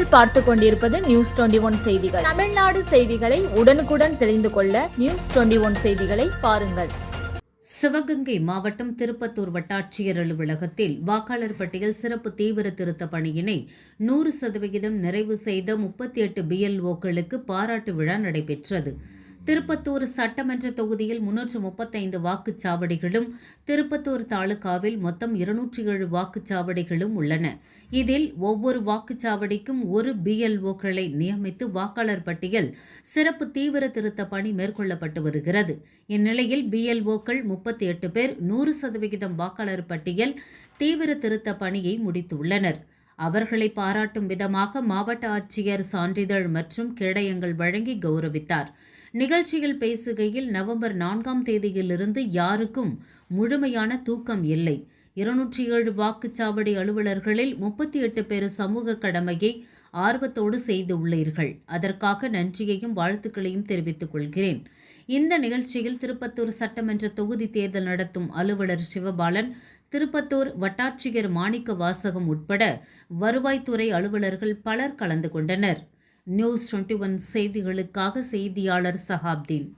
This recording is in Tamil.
நீங்கள் பார்த்து கொண்டிருப்பது நியூஸ் டுவெண்டி ஒன் செய்திகள். தமிழ்நாடு செய்திகளை உடனுக்குடன் தெரிந்து கொள்ள நியூஸ் டுவெண்டி ஒன் செய்திகளை பாருங்கள். சிவகங்கை மாவட்டம் திருப்பத்தூர் வட்டாட்சியர் அலுவலகத்தில் வாக்காளர் பட்டியல் சிறப்பு தீவிர திருத்த பணியினை நூறு சதவிகிதம் நிறைவு செய்த முப்பத்தி எட்டு பிஎல்ஓக்களுக்கு பாராட்டு விழா நடைபெற்றது. திருப்பத்தூர் சட்டமன்ற தொகுதியில் முன்னூற்று முப்பத்தைந்து வாக்குச்சாவடிகளும் திருப்பத்தூர் தாலுகாவில் மொத்தம் இருநூற்றி ஏழு வாக்குச்சாவடிகளும் உள்ளன. இதில் ஒவ்வொரு வாக்குச்சாவடிக்கும் ஒரு பிஎல்ஓக்களை நியமித்து வாக்காளர் பட்டியல் சிறப்பு தீவிர திருத்த பணி மேற்கொள்ளப்பட்டு வருகிறது. இந்நிலையில் பிஎல்ஓக்கள் முப்பத்தி எட்டு பேர் நூறு சதவிகிதம் வாக்காளர் பட்டியல் தீவிர திருத்த பணியை முடித்துள்ளனர். அவர்களை பாராட்டும் விதமாக மாவட்ட ஆட்சியர் சான்றிதழ் மற்றும் கேடயங்கள் வழங்கி கௌரவித்தார். நிகழ்ச்சியில் பேசுகையில் நவம்பர் நான்காம் தேதியிலிருந்து யாருக்கும் முழுமையான தூக்கம் இல்லை. இருநூற்றி ஏழு வாக்குச்சாவடி அலுவலர்களில் முப்பத்தி எட்டு பேர் சமூக கடமையை ஆர்வத்தோடு செய்துள்ளீர்கள். அதற்காக நன்றியையும் வாழ்த்துக்களையும் தெரிவித்துக் கொள்கிறேன். இந்த நிகழ்ச்சியில் திருப்பத்தூர் சட்டமன்ற தொகுதி தேர்தல் நடத்தும் அலுவலர் சிவபாலன் திருப்பத்தூர் வட்டாட்சியர் மாணிக்க வாசகம் உட்பட வருவாய்த்துறை அலுவலர்கள் பலர் கலந்து கொண்டனர். நியூஸ் டுவெண்ட்டி ஒன் செய்திகளுக்காக செய்தியாளர் சஹாப்தீன்.